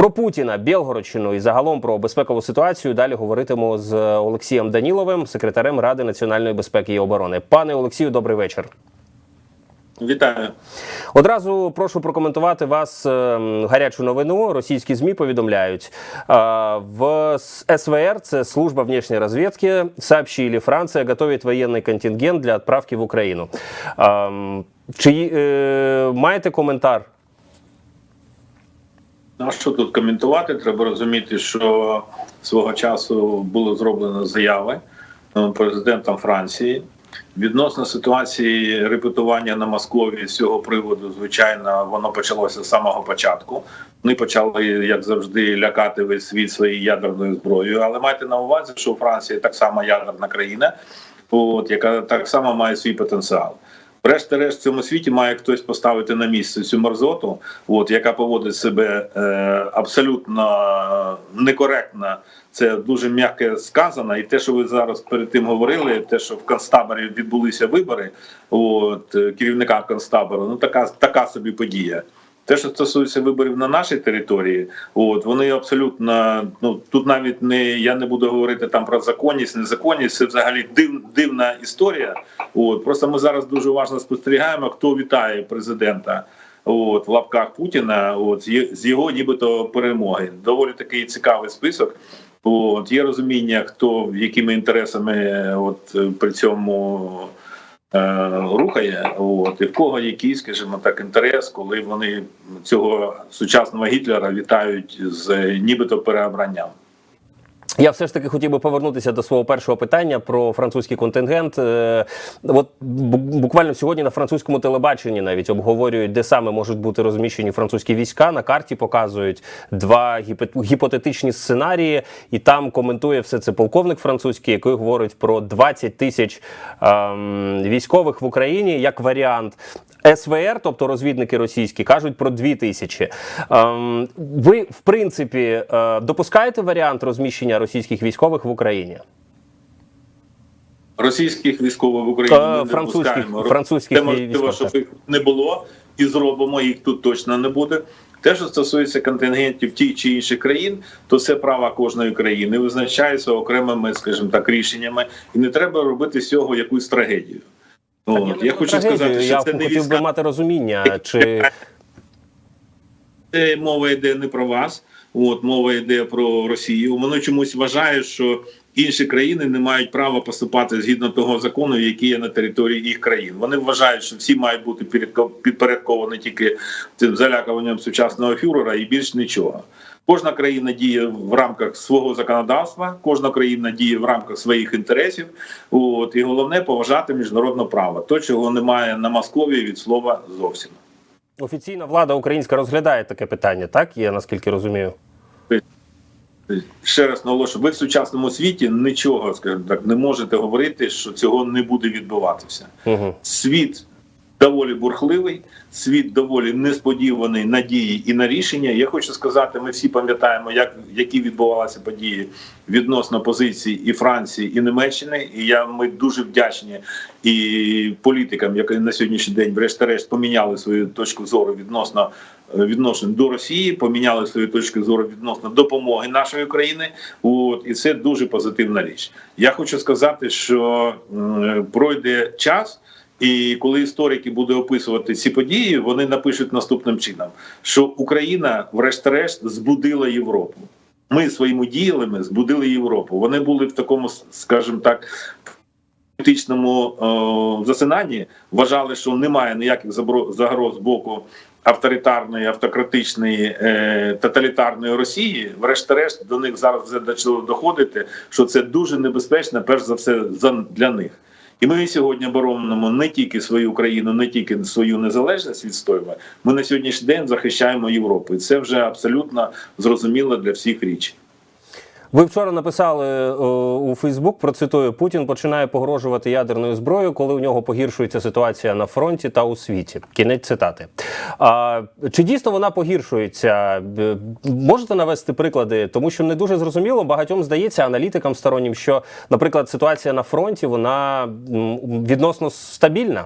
Про Путіна, Білгородщину і загалом про безпекову ситуацію далі говоритиму з Олексієм Даніловим, секретарем Ради національної безпеки і оборони. Пане Олексію, добрий вечір. Вітаю. Одразу прошу прокоментувати вас е, гарячу новину. Російські змі повідомляють е, в СВР, це служба внешней разведки, сообщили, Франция готовит военный контингент для отправки в Україну. Е, Чи е, маєте коментар? А тут коментувати? Треба розуміти, що свого часу було зроблено заяви е, президентом Франції. Відносно ситуації репетування на Москові з цього приводу, звичайно, воно почалося з самого початку. Вони почали, як завжди, лякати весь світ своєю ядерною зброєю. Але майте на увазі, що Франція так само ядерна країна, от, яка так само має свій потенціал. Врешті-решт в цьому світі має хтось поставити на місце цю мерзоту, от яка поводить себе е, абсолютно некоректно. Це дуже м'яке сказано. І те, що ви зараз перед тим говорили, те, що в концтаборі відбулися вибори, от е, керівника концтабору, ну така така собі подія. Те, що стосується виборів на нашій території, от вони абсолютно ну тут навіть не я не буду говорити там про законність, незаконність. Це взагалі див, дивна історія. От просто ми зараз дуже уважно спостерігаємо, хто вітає президента. От в лапках Путіна, от з його нібито перемоги. Доволі такий цікавий список. От є розуміння, хто якими інтересами, от при цьому рухає, от і в кого який, скажімо так, інтерес, коли вони цього сучасного Гітлера вітають з е, нібито переобранням. Я все ж таки хотів би повернутися до свого першого питання про французький контингент. Е, От буквально сьогодні на французькому телебаченні навіть обговорюють, де саме можуть бути розміщені французькі війська. На карті показують два гіпо- гіпотетичні сценарії, і там коментує все це полковник французький, який говорить про 20 тисяч ем, військових в Україні як варіант. СВР, тобто розвідники російські, кажуть про 2 тисячі. Ем, ви, в принципі, е, допускаєте варіант розміщення російських військових в Україні? Російських військових в Україні Е, ми не французьких- допускаємо. французьких Це можливо, військових, щоб їх не було, і зробимо їх тут точно не буде. Те, що стосується контингентів тих чи інших країн, то це право кожної країни визначається окремими, скажімо так, рішеннями, і не треба робити з цього якусь трагедію. Та ні, От, я хочу трагедію, сказати, що я це не хотів би мати розуміння, чи Це мова йде не про вас, от мова йде про Росію. Воно чомусь вважає, що інші країни не мають права поступати згідно того закону, який є на території їх країн. Вони вважають, що всі мають бути підпорядковані тільки цим залякуванням сучасного фюрера і більш нічого. Кожна країна діє в рамках свого законодавства, кожна країна діє в рамках своїх інтересів. От і головне поважати міжнародне право, то чого немає на Московії від слова зовсім. офіційна влада українська розглядає таке питання, так? Я наскільки розумію. ще раз наголошую, ви в сучасному світі нічого, скажімо так, не можете говорити, що цього не буде відбуватися. Угу. Світ доволі бурхливий, світ доволі несподіваний на дії і на рішення. Я хочу сказати, ми всі пам'ятаємо, як які відбувалися події відносно позицій і Франції, і Німеччини. І я ми дуже вдячні і політикам, які на сьогоднішній день, врешті-решт, поміняли свою точку зору відносно е, відношень до Росії, поміняли свою точку зору відносно допомоги нашої країни. От і це дуже позитивна річ. Я хочу сказати, що м, пройде час. І коли історики будуть описувати ці події, вони напишуть наступним чином: що Україна, врешті-решт, збудила Європу. Ми своїми діями збудили Європу. Вони були в такому, скажімо так, політичному е, засинанні, вважали, що немає ніяких загроз з боку авторитарної, автократичної, е, тоталітарної Росії. Врешті-решт до них зараз вже почало доходити, що це дуже небезпечно, перш за все, для них. І ми сьогодні боронимо не тільки свою країну, не тільки свою незалежність відстоюємо. Ми на сьогоднішній день захищаємо Європу, і це вже абсолютно зрозуміло для всіх річ. Ви вчора написали е, у Фейсбук, процитую, Путін починає погрожувати ядерною зброєю, коли у нього погіршується ситуація на фронті та у світі. Кінець цитати. А, чи дійсно вона погіршується? Можете навести приклади, тому що не дуже зрозуміло. Багатьом здається аналітикам стороннім, що, наприклад, ситуація на фронті вона відносно стабільна.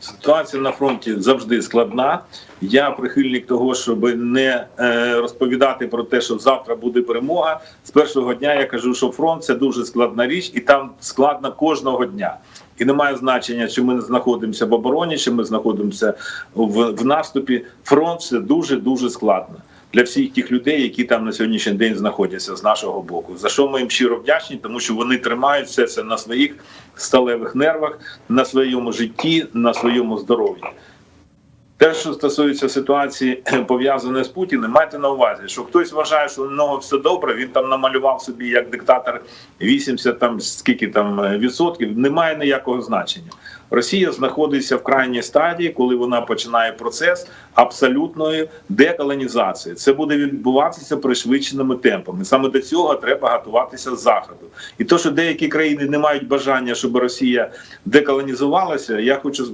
Ситуація на фронті завжди складна. Я прихильник того, щоб не е, розповідати про те, що завтра буде перемога. З першого дня я кажу, що фронт це дуже складна річ, і там складно кожного дня. І немає значення, чи ми знаходимося в обороні, чи ми знаходимося в, наступі. Фронт це дуже дуже складно для всіх тих людей, які там на сьогоднішній день знаходяться з нашого боку. За що ми їм щиро вдячні, тому що вони тримають все це на своїх сталевих нервах, на своєму житті, на своєму здоров'ї. Те, що стосується ситуації пов'язаної з Путіним, майте на увазі, що хтось вважає, що у нього все добре. Він там намалював собі як диктатор 80 там скільки там е, відсотків. Немає ніякого значення. Росія знаходиться в крайній стадії, коли вона починає процес абсолютної деколонізації. Це буде відбуватися пришвидшеними темпами. Саме до цього треба готуватися з заходу. І то, що деякі країни не мають бажання, щоб Росія деколонізувалася, я хочу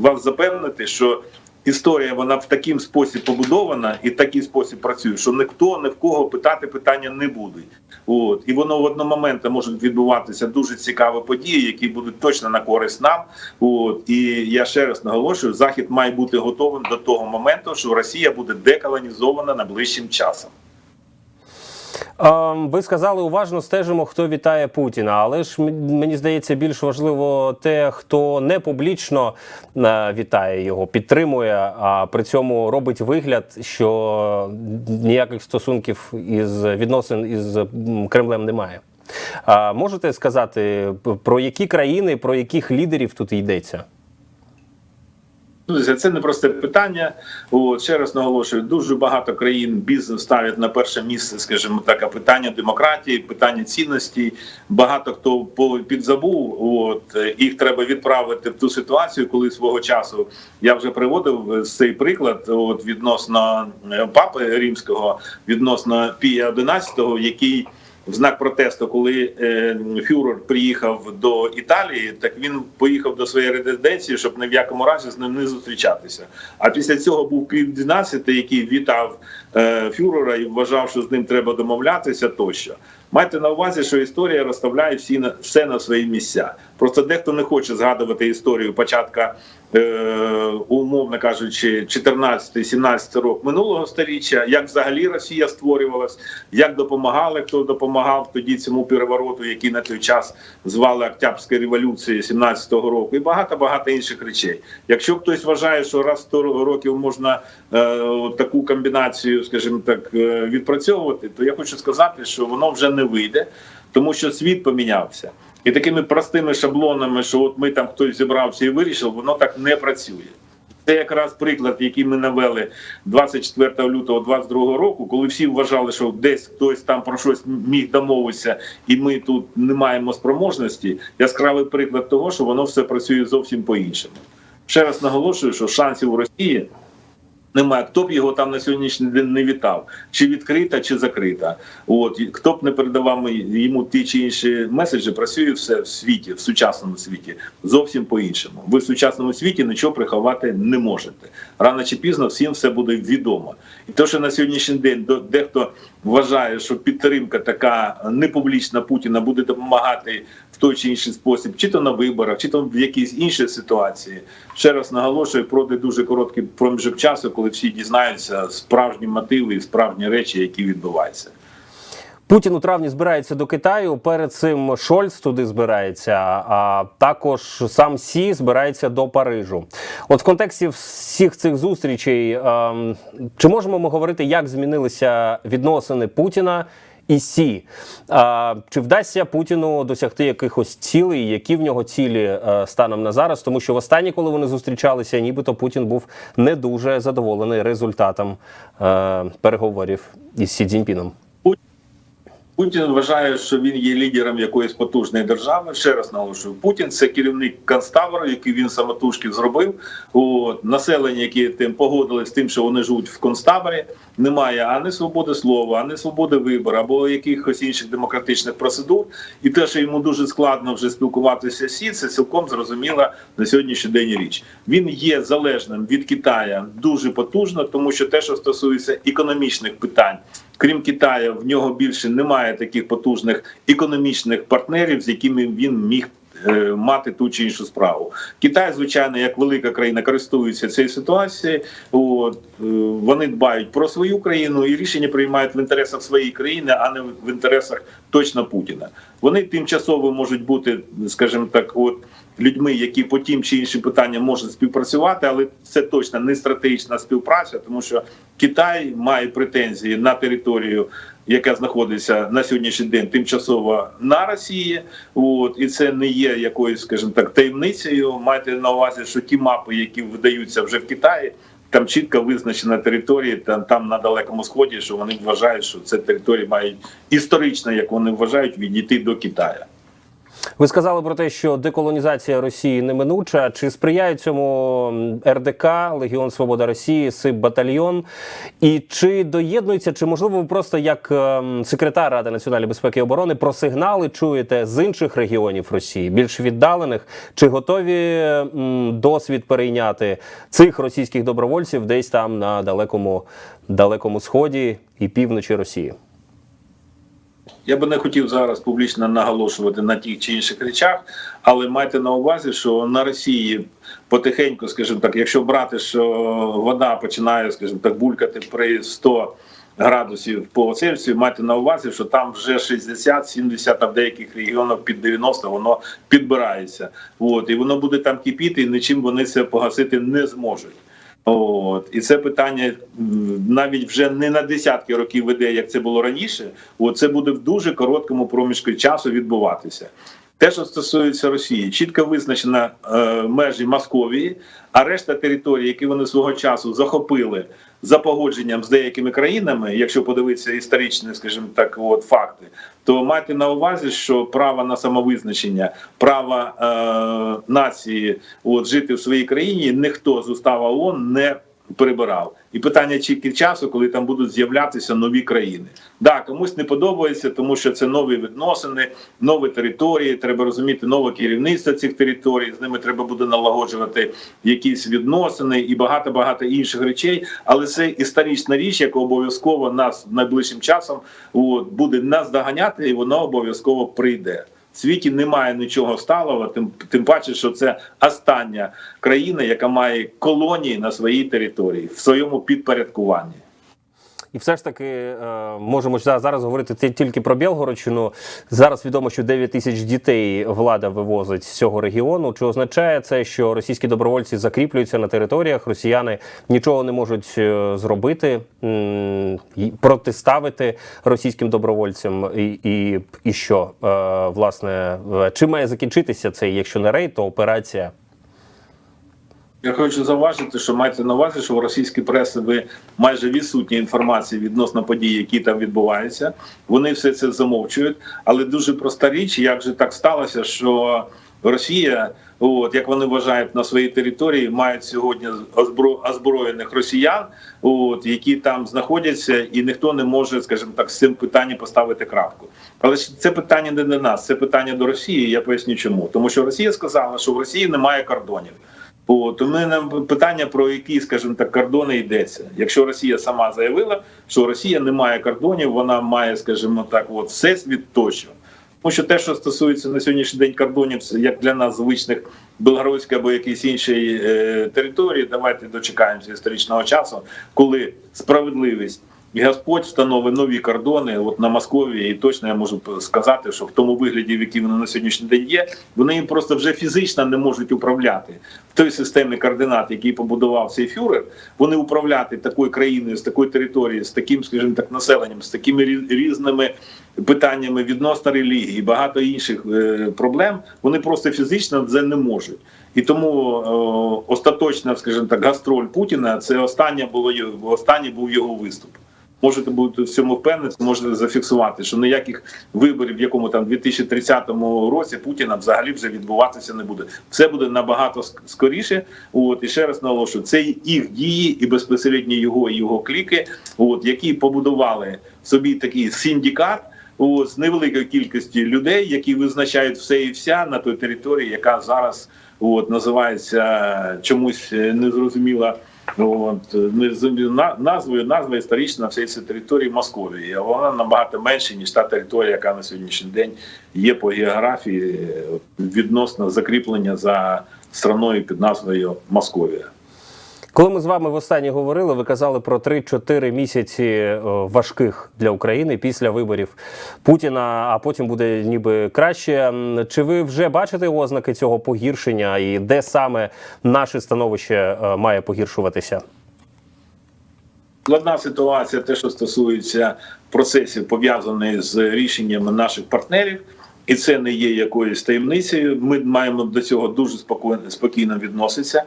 вас запевнити, що історія вона в такий спосіб побудована і в такий спосіб працює, що ніхто ні в кого питати питання не буде. От і воно в одному моменті можуть відбуватися дуже цікаві події, які будуть точно на користь нам. От і я ще раз наголошую: захід має бути готовим до того моменту, що Росія буде деколонізована найближчим часом. А, Ви сказали, уважно стежимо, хто вітає Путіна. Але ж мені здається, більш важливо те, хто не публічно е, вітає його, підтримує, а при цьому робить вигляд, що ніяких стосунків із відносин із Кремлем немає. Можете сказати про які країни, про яких лідерів тут йдеться? Друзі, це непросте питання. От, ще раз наголошую, дуже багато країн бізнес ставить на перше місце, скажімо так, питання демократії, питання цінностей. Багато хто підзабув. От їх треба відправити в ту ситуацію, коли свого часу я вже приводив е, цей приклад. От відносно е, папи римського, відносно Пія XI, який в знак протесту, коли е, фюрер приїхав до Італії, так він поїхав до своєї резиденції, щоб ні в якому разі з ним не зустрічатися. А після цього був Пів 12, який вітав е, фюрера і вважав, що з ним треба домовлятися тощо. Майте на увазі, що історія розставляє всі на все на свої місця. Просто дехто не хоче згадувати історію початка, е, умовно кажучи, 14-17 рок минулого століття, як взагалі Росія створювалась, як допомагали, хто допомагав тоді цьому перевороту, який на той час звали Октябрською революцією 17-го року, і багато багато інших речей. Якщо хтось вважає, що раз в 100 років можна е, таку комбінацію, скажімо так, е, відпрацьовувати, то я хочу сказати, що воно вже не вийде, тому що світ помінявся. І такими простими шаблонами, що от ми там хтось зібрався і вирішив, воно так не працює. Це якраз приклад, який ми навели 24 лютого 22 року, коли всі вважали, що десь хтось там про щось міг домовитися, і ми тут не маємо спроможності. Яскравий приклад того, що воно все працює зовсім по-іншому. Ще раз наголошую, що шансів у Росії немає. Хто б його там на сьогоднішній день не вітав, чи відкрита, чи закрита. От хто б не передавав йому ті чи інші меседжі, працює все в світі, в сучасному світі, зовсім по-іншому. Ви в сучасному світі нічого приховати не можете. Рано чи пізно всім все буде відомо. І те, що на сьогоднішній день дехто вважає, що підтримка така непублічна Путіна буде допомагати в той чи інший спосіб, чи то на виборах, чи то в якійсь іншій ситуації. Ще раз наголошую, пройде дуже короткий проміжок часу, коли всі дізнаються справжні мотиви і справжні речі, які відбуваються. Путін у травні збирається до Китаю. Перед цим Шольц туди збирається, а також сам Сі збирається до Парижу. От в контексті всіх цих зустрічей, ем, чи можемо ми говорити, як змінилися відносини Путіна і Сі? А, чи вдасться Путіну досягти якихось цілей, які в нього цілі е, станом на зараз? Тому що в останній, коли вони зустрічалися, нібито Путін був не дуже задоволений результатом е, переговорів із Сі Цзіньпіном. Путін вважає, що він є лідером якоїсь потужної держави. Ще раз наголошую, Путін це керівник концтабору, який він самотужки зробив. От населення, які тим погодились з тим, що вони живуть в концтаборі, немає ані свободи слова, ані свободи вибору, або якихось інших демократичних процедур. І те, що йому дуже складно вже спілкуватися Сі, це цілком зрозуміла на сьогоднішній день річ. Він є залежним від Китая дуже потужно, тому що те, що стосується економічних питань. Крім Китаю, в нього більше немає таких потужних економічних партнерів, з якими він міг е, мати ту чи іншу справу. Китай, звичайно, як велика країна, користується цією ситуацією. От е, вони дбають про свою країну і рішення приймають в інтересах своєї країни, а не в інтересах точно Путіна. Вони тимчасово можуть бути, скажімо так, от людьми, які по тим чи іншим питанням можуть співпрацювати, але це точно не стратегічна співпраця, тому що Китай має претензії на територію. Яка знаходиться на сьогоднішній день тимчасово на Росії, от і це не є якоюсь, скажімо так, таємницею. Майте на увазі, що ті мапи, які видаються вже в Китаї, там чітко визначена територія, там, там на далекому сході, що вони вважають, що це території мають історично, як вони вважають, відійти до Китаю. Ви сказали про те, що деколонізація Росії неминуча. Чи сприяє цьому РДК, Легіон Свобода Росії, СИП Батальйон? І чи доєднується, чи можливо ви просто як ем, секретар Ради національної безпеки і оборони про сигнали чуєте з інших регіонів Росії, більш віддалених? Чи готові досвід перейняти цих російських добровольців десь там на далекому, далекому сході і півночі Росії? Я би не хотів зараз публічно наголошувати на тих чи інших речах, але майте на увазі, що на Росії потихеньку, скажімо так, якщо брати, що вода починає, скажімо так, булькати при 100 градусів по Цельсію, майте на увазі, що там вже 60-70, а в деяких регіонах під 90 воно підбирається. От, і воно буде там кипіти, і нічим вони це погасити не зможуть. От і це питання навіть вже не на десятки років веде, як це було раніше. От це буде в дуже короткому проміжку часу відбуватися. Те, що стосується Росії, чітко визначено е, межі Московії, а решта територій, які вони свого часу захопили за погодженням з деякими країнами, якщо подивитися історичні, скажімо так, от факти, то майте на увазі, що право на самовизначення, право е, нації от, жити в своїй країні ніхто з устава ООН не перебирав. І питання тільки часу, коли там будуть з'являтися нові країни. Да, комусь не подобається, тому що це нові відносини, нові території. Треба розуміти нове керівництво цих територій. З ними треба буде налагоджувати якісь відносини і багато багато інших речей. Але це історична річ, яка обов'язково нас найближчим часом от, буде нас доганяти, і вона обов'язково прийде. Світі немає нічого сталого, тим тим паче, що це остання країна, яка має колонії на своїй території в своєму підпорядкуванні. І все ж таки е, можемо за- зараз говорити ті- тільки про Білгородщину. Зараз відомо, що 9 тисяч дітей влада вивозить з цього регіону. Чи означає це, що російські добровольці закріплюються на територіях? Росіяни нічого не можуть е, зробити, протиставити російським добровольцям? І, і, і що е, власне чим має закінчитися цей, якщо не рейд, то операція? Я хочу зауважити, що майте на увазі, що в російській пресі ви майже відсутні інформації відносно подій, які там відбуваються. Вони все це замовчують. Але дуже проста річ, як же так сталося, що Росія, от як вони вважають на своїй території, мають сьогодні озбро- озброєних росіян, от які там знаходяться, і ніхто не може, скажімо так, з цим питанням поставити крапку. Але це питання не до нас, це питання до Росії. Я поясню, чому тому, що Росія сказала, що в Росії немає кордонів. От, у мене питання про які, скажімо так, кордони йдеться. Якщо Росія сама заявила, що Росія не має кордонів, вона має, скажімо так, от всесвіт тощо. Тому що те, що стосується на сьогоднішній день кордонів, як для нас звичних Белгородської або якоїсь іншої е, території, давайте дочекаємося історичного часу, коли справедливість і Господь встановить нові кордони от на Московії, і точно я можу сказати, що в тому вигляді, в якій вони на сьогоднішній день є, вони їм просто вже фізично не можуть управляти в той системі координат, який побудував цей фюрер. Вони управляти такою країною з такою територією, з таким, скажімо так, населенням, з такими рі- різними питаннями відносно релігії, багато інших е, проблем. Вони просто фізично це не можуть. І тому е, остаточна, скажімо так, гастроль Путіна це останнє було останній був його виступ. Можете бути в цьому впевнені, можете зафіксувати, що ніяких виборів, в якому там 2030 році Путіна взагалі вже відбуватися не буде. Все буде набагато скоріше. От і ще раз наголошую, це їх дії і безпосередньо його і його кліки, от які побудували собі такий синдикат. От, з невеликою кількістю людей, які визначають все і вся на той території, яка зараз от називається чомусь е, незрозуміло От, не з- на- назвою, назва історична всієї території Московії, вона набагато менша, ніж та територія, яка на сьогоднішній день є по географії е, відносно закріплення за страною під назвою Московія. Коли ми з вами востаннє говорили, ви казали про 3-4 місяці е, важких для України після виборів Путіна, а потім буде ніби краще. Чи ви вже бачите ознаки цього погіршення, і де саме наше становище е, має погіршуватися? Складна ситуація, те, що стосується процесів, пов'язаних з рішеннями наших партнерів, і це не є якоюсь таємницею. Ми маємо до цього дуже спокійно, спокійно відноситися.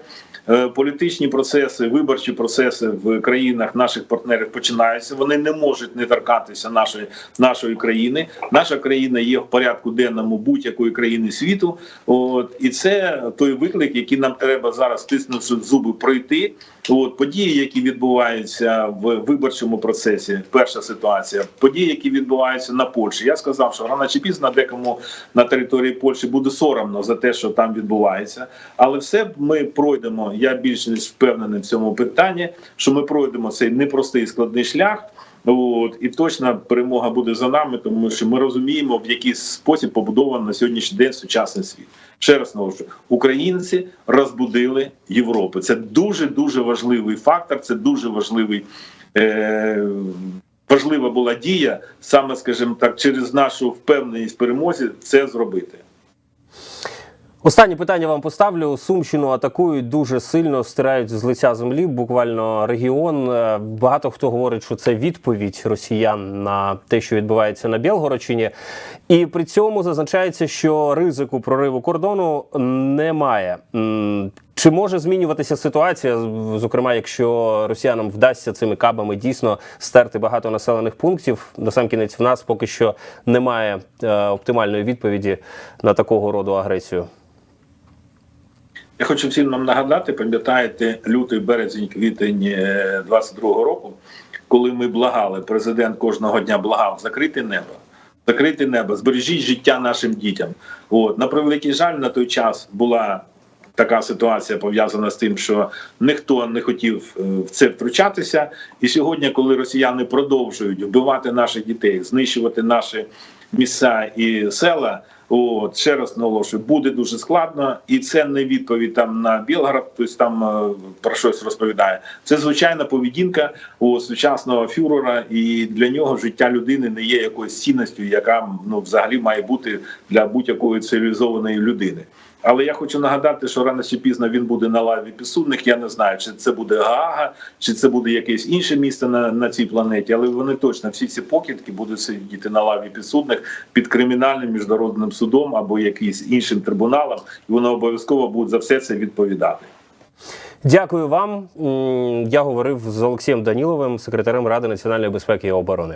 Е, Політичні процеси, виборчі процеси в країнах наших партнерів починаються. Вони не можуть не торкатися нашої нашої країни. Наша країна є в порядку денному будь-якої країни світу. От і це той виклик, який нам треба зараз стиснувши зуби пройти. От події, які відбуваються в виборчому процесі, перша ситуація, події, які відбуваються на Польщі. Я сказав, що рано чи пізно декому на території Польщі буде соромно за те, що там відбувається. Але все ми пройдемо. Я більш ніж впевнений в цьому питанні, що ми пройдемо цей непростий складний шлях. От і точна перемога буде за нами, тому що ми розуміємо, в який спосіб побудований на сьогоднішній день сучасний світ. Ще раз наголошую, українці розбудили Європу. Це дуже дуже важливий фактор. Це дуже важливий. Е- Важлива була дія саме, скажімо так, через нашу впевненість в перемозі це зробити. Останнє питання вам поставлю. Сумщину атакують дуже сильно, стирають з лиця землі. Буквально регіон. Е, Багато хто говорить, що це відповідь росіян на те, що відбувається на Білгородчині. І при цьому зазначається, що ризику прориву кордону немає. Чи може змінюватися ситуація, зокрема, якщо росіянам вдасться цими кабами дійсно стерти багато населених пунктів? На сам кінець в нас поки що немає е, оптимальної відповіді на такого роду агресію. Я хочу всім нам нагадати, пам'ятаєте, лютий, березень, квітень е, 22-го року, коли ми благали, президент кожного дня благав закрити небо. Закрити небо, збережіть життя нашим дітям. От на превеликий жаль, на той час була така ситуація пов'язана з тим, що ніхто не хотів е, в це втручатися. І сьогодні, коли росіяни продовжують вбивати наших дітей, знищувати наші місця і села. От ще раз наголошую, буде дуже складно, і це не відповідь там на Білгород, хтось там е, про щось розповідає. Це звичайна поведінка у сучасного фюрера, і для нього життя людини не є якоюсь цінністю, яка ну взагалі має бути для будь-якої цивілізованої людини. Але я хочу нагадати, що рано чи пізно він буде на лаві підсудних. Я не знаю, чи це буде Гаага, чи це буде якесь інше місце на, на цій планеті. Але вони точно всі ці покидки будуть сидіти на лаві підсудних під кримінальним міжнародним судом або якимось іншим трибуналом, і вони обов'язково будуть за все це відповідати. Дякую вам. Я говорив з Олексієм Даніловим, секретарем Ради національної безпеки і оборони.